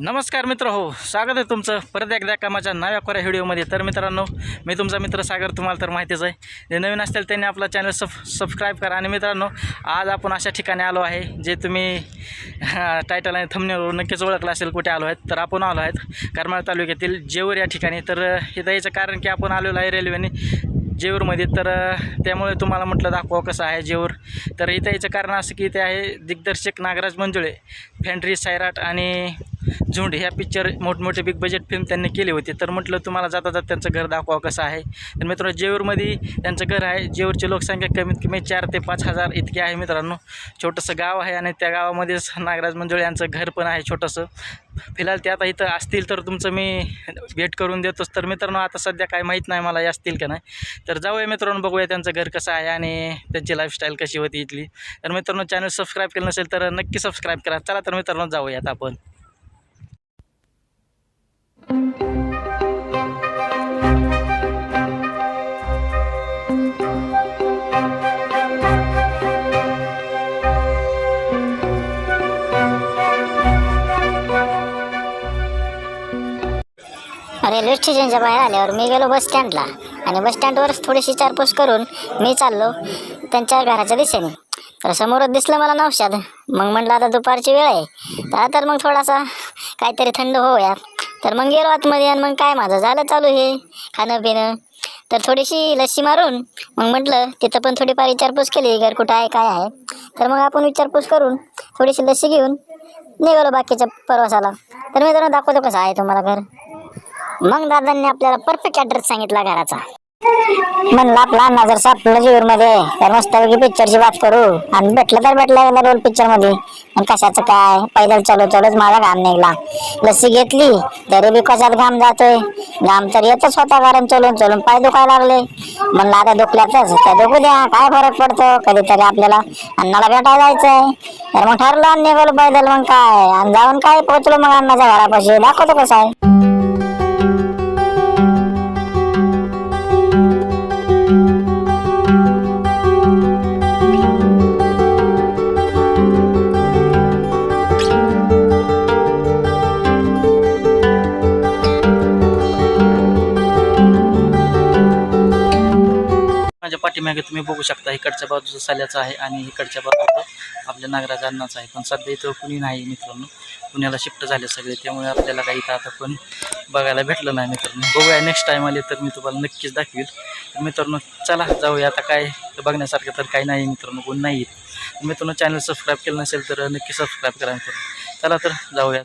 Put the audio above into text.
नमस्कार मित्र हो स्वागत आहे तुमचं परत एकदा कामाच्या माझ्या नव्या कोऱ्या व्हिडिओमध्ये. तर मित्रांनो मी तुमचा मित्र सागर तुम्हाला तर माहितीच आहे. जे नवीन असतील त्यांनी आपला चॅनल सब सबस्क्राईब करा. आणि मित्रांनो आज आपण अशा ठिकाणी आलो आहे जे तुम्ही टायटल आणि थंबनेवर नक्कीच ओळखलं असेल कुठे आलो आहेत. तर आपण आलो आहेत करमाळ तालुक्यातील जेऊर या ठिकाणी. तर हे द्यायचं कारण की आपण आलेलो आहे रेल्वेने जेऊरमध्ये तर त्यामुळे तुम्हाला म्हटलं दाखवा कसं आहे जेऊर तर इथं याचं कारण असं की इथे आहे दिग्दर्शक नागराज मंजुळे फॅन्ड्री सायराट आणि झुंड ह्या पिक्चर मोठमोठे बिग बजेट फिल्म त्यांनी केली होती. तर म्हटलं तुम्हाला जाता जात त्यांचं घर दाखवा कसं आहे? तर मित्रांनो जेऊरमध्ये त्यांचं घर आहे. जेऊरची लोकसंख्या कमीत कमी चार ते पाच हजार इतकी आहे मित्रांनो. छोटंसं गाव आहे आणि त्या गावामध्येच नागराज मंजुळे यांचं घर पण आहे छोटंसं. फिलहाल ते आता इथं असतील तर तुमचं मी भेट करून देतोच. तर मित्रांनो आता सध्या काय माहीत नाही मला असतील का नाही. तर जाऊया मित्रांनो बघूया त्यांचं घर कसं आहे आणि त्यांची लाईफस्टाईल कशी होती इथली. तर मित्रांनो चॅनल सबस्क्राईब केलं नसेल तर नक्की सबस्क्राईब करा. चला तर मित्रांनो जाऊयात आपण. रेल्वे स्टेशनच्या बाहेर आल्यावर मी गेलो बस स्टँडला. आणि बस स्टँडवर थोडीशी चारपूस करून मी चाललो त्यांच्या घराच्या दिशेने. तर समोरच दिसलं मला नवशाद. मग म्हटलं आता दुपारची वेळ आहे. तर तर मग थोडासा काहीतरी थंड होऊया. तर मग गेलो आतमध्ये आणि मग काय माझं झालं चालू हे खाणं पिणं. तर थोडीशी लस्सी मारून मग म्हटलं तिथं पण थोडीफार विचारपूस केली घर कुठं आहे काय आहे. तर मग आपण विचारपूस करून थोडीशी लस्सी घेऊन निघालो बाकीच्या प्रवासाला. तर मी जरा दाखवतो कसं आहे तुम्हाला घर. मग दादांनी आपल्याला परफेक्ट ऍड्रेस सांगितला घराचा. म्हणला आपला अण्णा जर सापडलं जीवर मध्ये तर मस्तपैकी पिक्चरची बात करू आणि भेटलं तर भेटलं रोल पिक्चरमध्ये. आणि कशाचं काय? पैदल चलो चलोच माझा घाम निघला. लस्सी घेतली तरी बी कशात घाम जातोय? घाम तर येतच होता कारण चलून चलून पाय दुखायला लागले. म्हणलं आता दुखल्यातच. तर दुखू द्या काय फरक पडतो? कधीतरी आपल्याला अण्णाला भेटायला जायचंय. तर मग ठरलं आणि निघालो पैदल मग काय? आणि जाऊन काय पोहोचलो मग अण्णाच्या घरापाशी? दाखवतो कसं आहे. माझ्या पाठीमागे तुम्ही बघू शकता इकडच्या बाजूचं साल्याचं आहे आणि इकडच्या बाजूचं आपल्या नागराज अन्नाचं आहे. पण सध्या इथं कुणी नाही मित्रांनो. पुण्याला शिफ्ट झाले सगळे त्यामुळे आपल्याला काही इथं आता पण बघायला भेटलं नाही मित्रांनो. बघूया नेक्स्ट टाईम आले तर मी तुम्हाला नक्कीच दाखवेल. तर मित्रांनो चला जाऊया. आता काय बघण्यासारखं तर काही नाही मित्रांनो कोण नाही. मित्रांनो चॅनल सबस्क्राईब केलं नसेल तर नक्की सबस्क्राईब करा मित्रांनो. चला तर जाऊया.